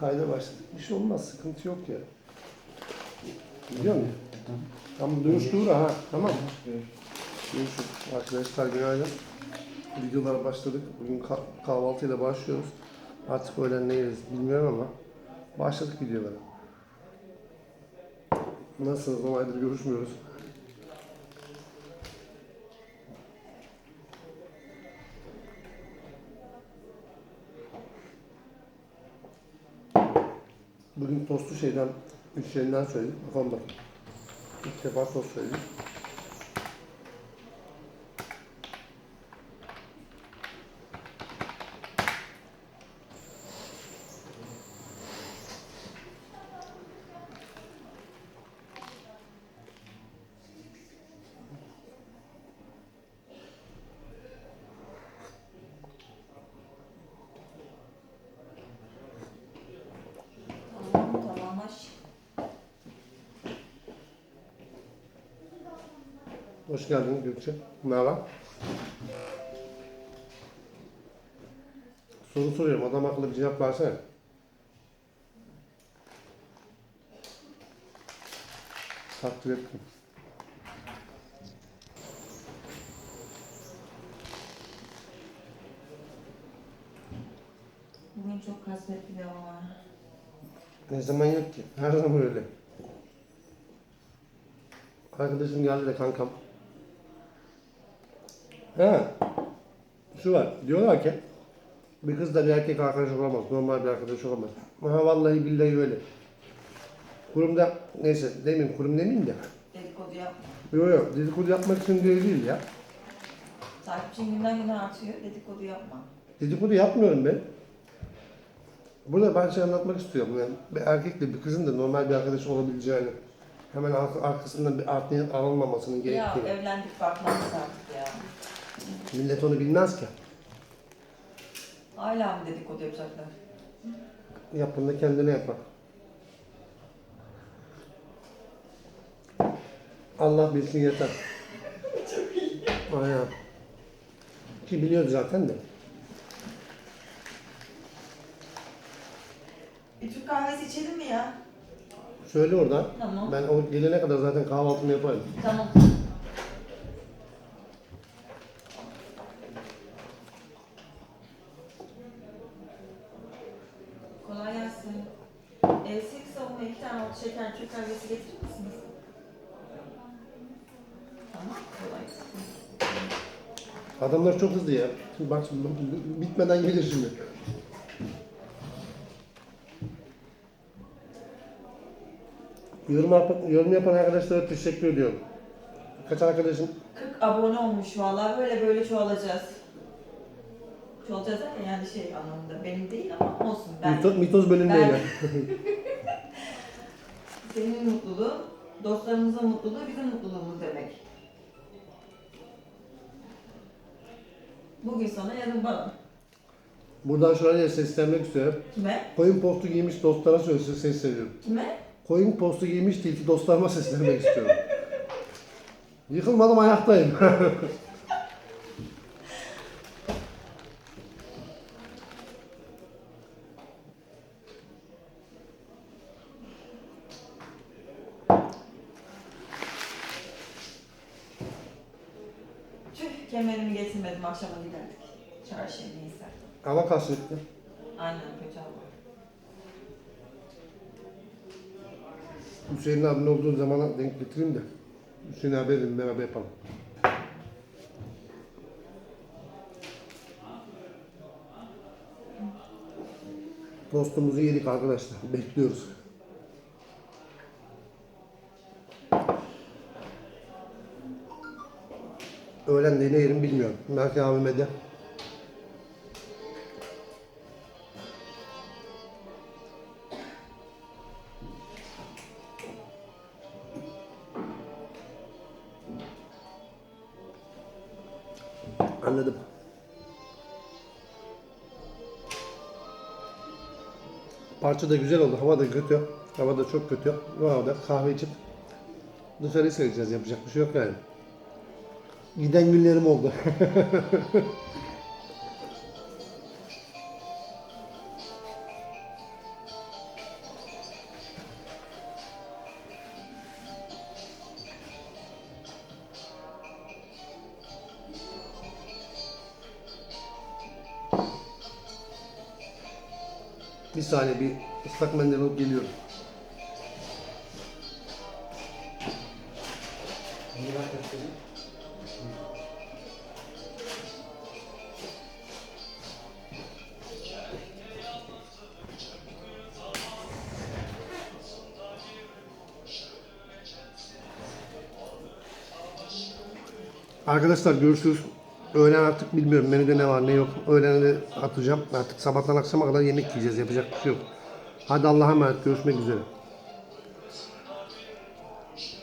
Kayda başladık. Bir şey olmaz. Sıkıntı yok ya. Biliyor musun? Tamam dönüş dur ha. Tamam. Görüşürüz. Arkadaşlar günaydın. Videolara başladık. Bugün ka- kahvaltıyla başlıyoruz. Artık öğlen ne yeriz bilmiyorum ama başladık videolara. Nasılsınız? 10 aydır görüşmüyoruz. Bugün tostu şeyden, üç yerinden söyledik. Bakalım bakayım. İlk defa tost söyledik. Tamam tamam aç. Hoş geldin Gökçe. Merhaba. Soru soruyorum. Adam akıllı bir cevap versene. Takdir ettim. Bugün çok kasvetli var. Ne zaman yok ki? Her zaman öyle. Arkadaşım geldi de kankam. Ha. Şu var. Diyorlar ki bir kız da bir erkek arkadaş olamaz. Normal bir arkadaş olamaz. Ha vallahi billahi öyle. Kurumda neyse demeyeyim kurum demeyeyim de. Dedikodu yapma. Yok yok dedikodu yapmak için değil, değil ya. Takipçin günden güne artıyor. Dedikodu yapma. Dedikodu yapmıyorum ben. Burada ben şey anlatmak istiyorum. Yani bir erkekle bir kızın da normal bir arkadaş olabileceğini, hemen ar- arkasından bir art niyet alınmamasının Ya gerektiğini. evlendik bakmamız artık ya. Millet onu bilmez ki. Hala mı dedikodu yapacaklar? Yapın kendine yapar. Allah bilsin yeter. Çok iyi. Aynen. Ki biliyordu zaten de. Bir Türk kahvesi içelim mi ya? Söyle oradan. Tamam. Ben o gelene kadar zaten kahvaltımı yaparım. Tamam. Şeker Türk kahvesi getirir misiniz? Tamam. Kolay gelsin. Adamlar çok hızlı ya. Şimdi bak şimdi bitmeden gelir şimdi. Yorum yapan, yorum yapan arkadaşlara teşekkür ediyorum. Kaç arkadaşım 40 abone olmuş vallahi böyle böyle çoğalacağız. Çoğalacağız derken yani şey anlamında benim değil ama olsun ben. mitoz, mitoz bölümünde Ben-. Senin mutluluğun, dostlarımızın mutluluğu bizim mutluluğumuz demek. Bugün sana, yarın bana. Buradan şöyle seslenmek istiyorum. Kime? Koyun postu giymiş dostlara söz sesleniyorum. Kime? Koyun postu giymiş tilki dostlarıma seslenmek istiyorum. Yıkılmadım ayaktayım. kemerimi getirmedim akşama giderdik. Çarşıya neyse. Ama kasvetli. Aynen kötü hava. Hüseyin abinin olduğu zamana denk getireyim de. Hüseyin abi dedim beraber yapalım. Tostumuzu yedik arkadaşlar. Bekliyoruz. Öğlen de ne yerim bilmiyorum. Belki abime de. Anladım. Parça da güzel oldu. Hava da kötü. Hava da çok kötü. Bu havada kahve içip dışarıyı seyredeceğiz. Yapacak bir şey yok yani. Giden günlerim oldu. bir saniye bir ıslak mendil alıp geliyorum. Niye ben Arkadaşlar görüşürüz. Öğlen artık bilmiyorum menüde ne var ne yok. Öğlene de atacağım. Artık sabahtan akşama kadar yemek yiyeceğiz. Yapacak bir şey yok. Hadi Allah'a emanet. Görüşmek üzere.